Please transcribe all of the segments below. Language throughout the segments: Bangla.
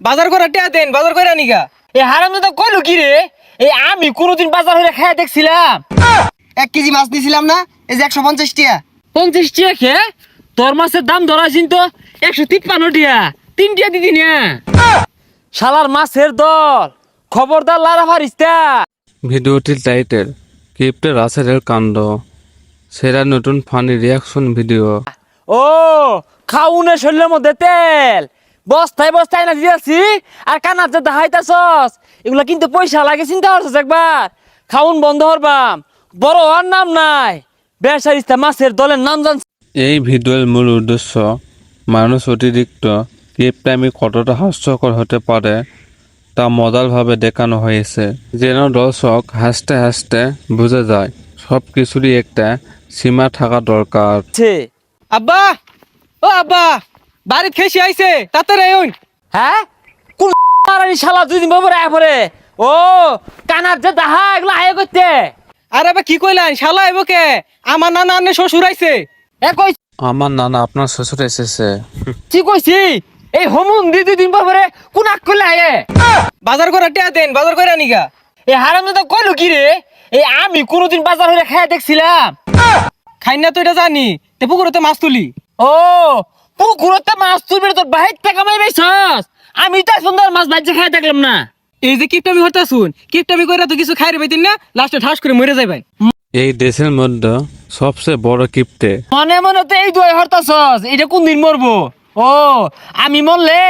বাজার করে টিয়া দেন বাজার করে নিগা। এ হারাম তো কইলো কি রে? এই আমি কোনোদিন বাজার হইলে খাইয়া দেখছিলাম। এক কেজি মাছ দিছিলাম না এই যে একশো পঞ্চাশ টিয়া। পঞ্চাশ টিয়া খে? তোর মাছের দাম ধরা তো একশো তিপ্পান্ন টিয়া। তিন টিয়া দিদি না। শালার মাছের দল। খবরদার লারা ফারিস্তা। ভিডিওটির টাইটেল ক্রিপ্টে রাসেলের কাণ্ড। সেরা নতুন ফানি রিয়াকশন ভিডিও। ও খাউনে শরীরের মধ্যে তেল। বস্তায় বস্তায় না দিয়েছি আর কানার যে দেখাইতাছস এগুলা কিন্তু পয়সা লাগে চিন্তা করছস একবার? খাউন বন্ধ হরবাম বড় আর নাম নাই। বেসারিস্তা মাছের দলের নাম জান এই ভিডিওর মূল উদ্দেশ্য মানুষ অতিরিক্ত ক্রিপ্টামি কতটা হাস্যকর হতে পারে তা মজারভাবে দেখানো হয়েছে। যেন দর্শক হাসতে হাসতে বুঝে যায় সব কিছুরই একটা সীমা থাকা দরকার। আব্বা! ও আব্বা! বাড়িত খেসি আইছে তাড়াতাড়ি আইন হ্যাঁ? কোন মারানি শালা দুই দিন পরে আয় পরে? ও কানার যে দাহা এগুলো আয় করতে। আর আবার কি কইলেন শালা আইব কে? আমার নানা আন্নে শ্বশুর আইছে। এ কই আমার নানা আপনার শ্বশুর এসেছে। কি কইছি? এই হমুন দি দুই দিন পরে কোন আক করলে আয়ে? বাজার করে টিয়া দেন বাজার করে নিগা। এই হারাম তো কইলো কি রে? এই আমি কোনোদিন বাজার হইলে খাইয়া দেখছিলাম। খাই না তো এটা জানি তে পুকুরতে মাছ তুলি। ও পুকুরতে মাছ তুলবে তোর বাহির থেকে মাই বেছস আমি তো সুন্দর মাছ বাজে খাই দেখলাম না। এই যে কিপটামি হরতা শুন কিপটামি কইরা তো কিছু খাইরে পাইতেন না লাস্টে ঠাস করে মরে এই দেশের মধ্যে সবচেয়ে বড় কিপ্টে। মনে মনে তো এই দুই হরতাছস এটা কোন দিন মরবো? ও আমি মরলে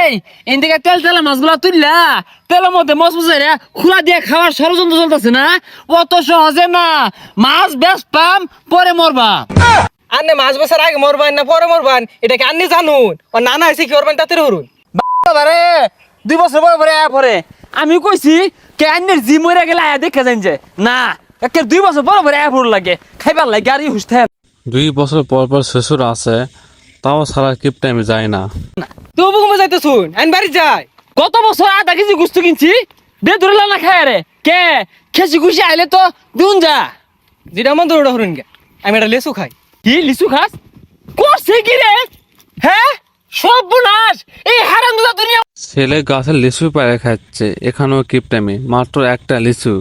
এদিকে তেল তেলা মাছগুলা তুললা তেলের মধ্যে মস মশাইরা খোলা দিয়ে খাওয়ার ষড়যন্ত্র চলতেছে না? অত সহজে না। মাছ বেশ পাম পরে মরবা। আন্নে মাছ বছর আগে মরবান না পরে মরবান এটা কি আন্নে জানুন? ও নানা আইছে কি করবেন তাতে হরুন বাবারে দুই বছর পরে পরে আয়া পরে। আমি কইছি কে আন্নের জি মরে গেলে আয়া দেখে যাইন যে। না একে দুই বছর পরে পরে আয়া পড় লাগে। খাইবার লাগে আর হুস থাকে। দুই বছর পর পর শ্বশুর আছে তাও সারা কিপটামি যায় না। তো বুকুমে যাইতে শুন আইন বাড়ি যাই। কত বছর আধা কেজি গুস্তু কিনছি বে ধরে না খায় রে। কে? খেসি খুশি আইলে তো দুন যা। যেটা মন দৌড়া হরুন গে। আমি এটা লেসু খাই। কি লিচু খাস? করছে কি রে? হ্যাঁ? সব বুনাস এই হারাম দুনিয়া ছেলে গাছের লিচু পেরে খাচ্ছে এখানেও কিপটামি মাত্র একটা লিচু।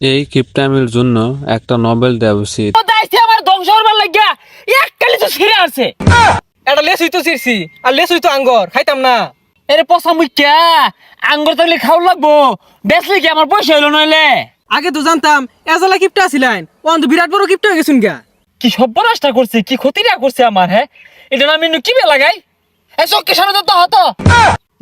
এই কিপটামির জন্য একটা নোবেল দেওয়া উচিত। দাইছে আমার ধ্বংস হবার লাগিয়া একটা লিচু ছিঁড়ে আছে এটা লেসুই তো চিরছি আর লেসুই তো আঙ্গর খাইতাম না। এরে পচা মুখ্যা আঙ্গুর তাহলে খাওয়া লাগবো। বেচলে কি আমার পয়সা হইল নইলে? আগে তো জানতাম এজালা কিপটা আছিলেন ও বিরাট বড় কিপটা হয়ে গেছুন গা। কি সর্বনাশটা করছে কি ক্ষতিটা করছে আমার হ্যাঁ? এটা আমি কি বে লাগাই? এ চক্কে সামনে তো হতো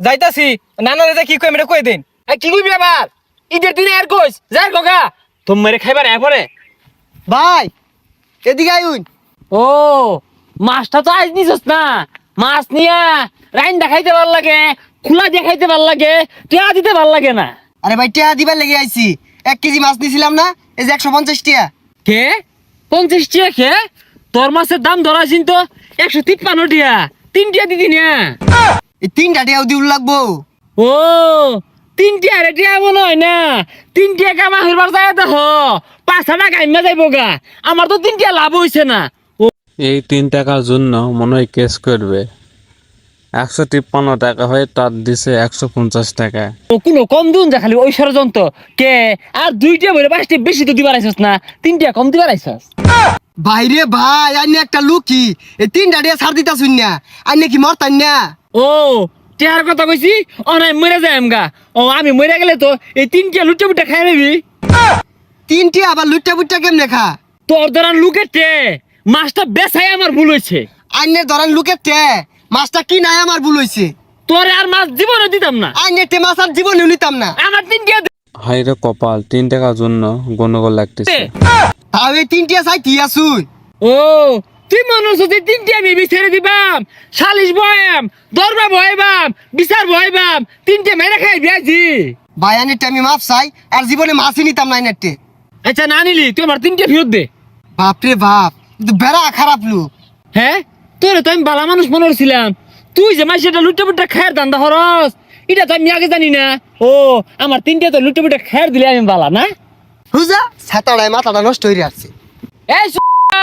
যাইতাছি নানারে যা কি কই এটা কই দেন। এ কি কইবি আবার? ঈদের দিনে আর কইস যাই গগা তুমি মেরে খাইবার এ পরে ভাই এদিকে আইন ও মাছটা তো আজ নিছস না। মাছ নিয়া রাইন দেখাইতে ভালো লাগে খোলা দেখাইতে ভালো লাগে টিয়া দিতে ভালো লাগে না। আরে ভাই টিয়া দিবার লেগে আইছি। এক কেজি মাছ নিয়েছিলাম না এই যে একশো পঞ্চাশ টিয়া। কে? পঞ্চাশ টিয়া খেয়ে তোর মাছের দাম ধরা তো একশো তিপ্পান্ন টিয়া তিন টিয়া দিদি না এই তিনটা টিয়াও দিউল লাগবো। ও তিন টিয়া রে টিয়া মনে হয় না। তিন টিয়া কামা হইবার যায় দেখ। পাঁচ টাকা কাইমা যাইব গা। আমার তো তিন টিয়া লাভ হইছে না। এই তিন টাকার জন্য মনে হয় কেস করবে। একশো তিপ্পান্ন টাকা হয়ে তার দিছে একশো পঞ্চাশ টাকা। কোনো কম দিন যা খালি ওই ষড়যন্ত্র। কে? আর দুইটা বলে পাঁচটা বেশি তো দিবার আইসস না তিনটা কম দিবার আইসস বাইরে ভাই আইনে একটা লুকি। এই তিনটা টিয়া ছাড় দিতা শুন না আইনে কি মরতান না। ও টিয়ার কথা কইছি? ও নাই মরে যায় আমগা। ও আমি মরে গেলে তো এই তিনটা লুটে বুটে খাই নেবি। তিন টিয়া আবার লুটটা বুটটা কেমনে খা? তোর ধরান লুকের টে মাছটা বেসাই আমার ভুল হয়েছে আইনে ধরেন লুকের টে মাছটা কি নাই আমার ভুল হইছে? তোরে আর মাছ জীবনে দিতাম না। আইনে টে মাছ আর জীবনে নিতাম না। আমার তিনটা হাইরে কপাল তিন টাকার জন্য গন্ডগোল লাগতেছে। তাও এই তিন টিয়া চাই টিয়া শুন ও তুই মনে হচ্ছে যে তিনটি আমি বিচারে দিবাম। সালিশ বয়াম দরবা বয়াবাম বিচার বয়াবাম তিনটে মেরে খাই বিয়াজি ভাই আইনে আমি মাছ চাই আর জীবনে মাছই নিতাম না আইনের আচ্ছা না নিলি তুই আমার তিনটে ফেরত দে। বাপরে বাপ কিন্তু বেড়া খারাপ লোক। হ্যাঁ? তোরে তো আমি বালা মানুষ মনে করছিলাম। তুই যে মাসে এটা লুটে পুটে খায়ের দান্দা হরস এটা তো আমি আগে জানি না। ও আমার তিনটে তো লুটে পুটে খায়ের দিলে আমি বালা না? বুঝা ছাতাড়ায় মাথাটা নষ্ট হয়ে আসছে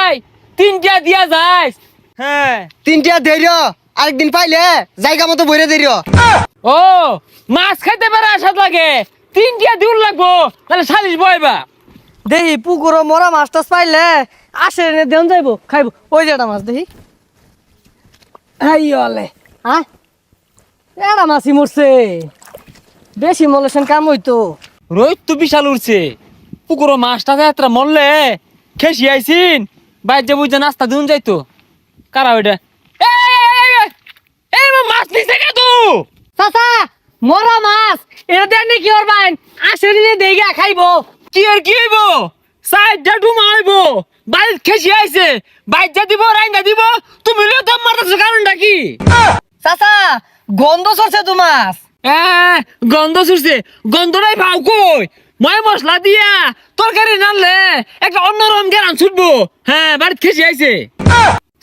এই তিনটা দিয়া যাস হ্যাঁ। তিনটা ধৈর্য আরেকদিন পাইলে জায়গা মতো বইরে ধৈর্য ও মাছ খাইতে পারে আসাদ লাগে। তিনটিয়া দিউল লাগবো তাহলে সালিশ বয়বা দেখি পুকুরও মরা মাছ টাছ পাইলে আসে এনে দেন যাইব খাইব। ওই যেটা মাছ দেখি আইলে হ্যাঁ এটা মাছই মরছে? বেশি মলেছেন কাম হইতো। রোহিত তো বিশাল উঠছে পুকুরো মাছটা যাত্রা মরলে খেসি আইসিন বাইর যে নাস্তা দিন যাইতো। কারা ওইটা মাছ নিছে কে তু? চাচা মরা মাছ। এটা দেন কি করবেন আসে নিয়ে দেইগা খাইব। কি আর কি হইব? সাইডটা ডুমা হইব। বাইর খেসি আইছে। বাইর যা দিব রাইন্দা দিব। তুমি লিও তো মারতেছো কারণটা কি? চাচা গন্ধ সরছে তো মাছ এ, গন্ধ ছুটছে গন্ধটাই ভাও কই? ময় মশলা দিয়া তরকারি নানলে একটা অন্যরকম গেরান ছুটবো। হ্যাঁ বাড়িতে খেসি আইছে।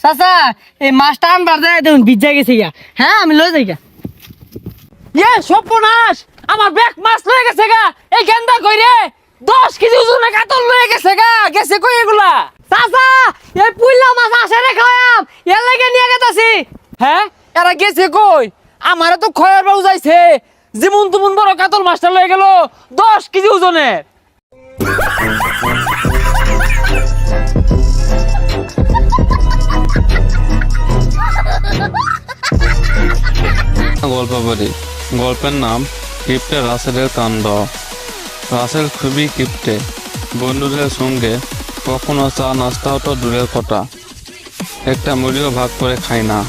চাচা এই মাছটা আনবার দেয় দেখুন ভিজা গেছে গা হ্যাঁ আমি লই যাই গা ইয়ে সর্বনাশ! আমার ব্যাগ মাছ লয়ে গেছে গা। এই গেন্দা কই রে দশ কেজি ওজনে কাতল লয়ে গেছে গা গেছে কই এগুলা? চাচা এই পুইলা মাছ আসে রে খাওয়াম এর লাগে নিয়ে গেতাছি। হ্যাঁ এরা গেছে কই? আমারে তো খয়ের বাবু যাইছে। যেমন তেমন বড় কাতল মাছটা লয়ে গেল দশ কেজি ওজনের গল্প বলি গল্পের নাম কিপ্টে রাসেলের কাণ্ড। রাসেল খুবই কিপ্টে। বন্ধুদের সঙ্গে কখনো চা নাস্তাও তো দূরের কথা। একটা মুড়িও ভাগ করে খায় না।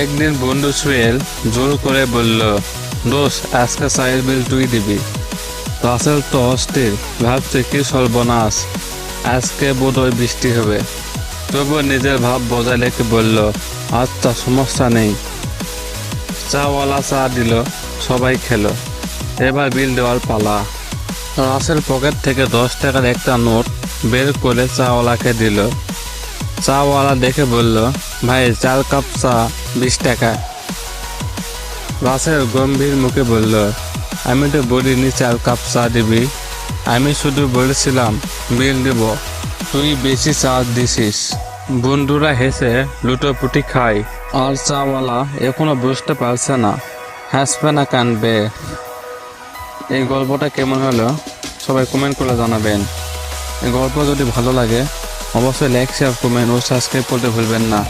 একদিন বন্ধু সুয়েল জোর করে বলল দোষ আজকে চায়ের বিল তুই দিবি? রাসেল তো অস্থির, ভাবছে, কি সর্বনাশ, আজকে বোধহয় বৃষ্টি হবে। তবুও নিজের ভাব বজায় রেখে বলল আচ্ছা সমস্যা নেই। চাওয়ালা চা দিল, সবাই খেলো। এবার বিল দেওয়ার পালা। রাসেল পকেট থেকে দশ টাকার একটা নোট বের করে চাওয়ালাকে দিল। চাওয়ালা দেখে বলল, ভাই, চার কাপ চা, বিশ টাকা। রাসেল গম্ভীর মুখে বলল, আমি তো বলিনি চার কাপ চা দিবি। আমি শুধু বলেছিলাম, বিল দেব। তুই বেশি চা দিছিস। বন্ধুরা হেসে লুটোপুটি খায়। আর চাওয়ালা এখনও বুঝতে পারছে না, হাসবে না, কানবে। এই গল্পটা কেমন হলো? সবাই কমেন্ট করে জানাবেন। এই গল্প যদি ভালো লাগে, অবশ্যই লাইক শেয়ার কমেন্ট ও সাবস্ক্রাইব করতে ভুলবেন না।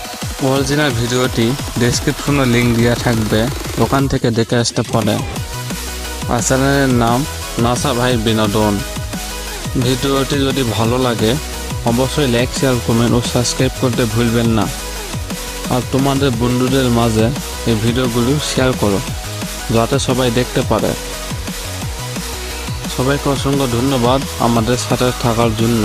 অরিজিনাল ভিডিওটি ডেসক্রিপশনে লিঙ্ক দেওয়া থাকবে, ওখান থেকে দেখে আসতে পারে আর চ্যানেলের নাম নাসা ভাই বিনোদন। ভিডিওটি যদি ভালো লাগে, অবশ্যই লাইক শেয়ার কমেন্ট ও সাবস্ক্রাইব করতে ভুলবেন না। আর তোমাদের বন্ধুদের মাঝে এই ভিডিওগুলো শেয়ার করো, যাতে সবাই দেখতে পারে। সবাইকে অসংখ্য ধন্যবাদ আমাদের সাথে থাকার জন্য।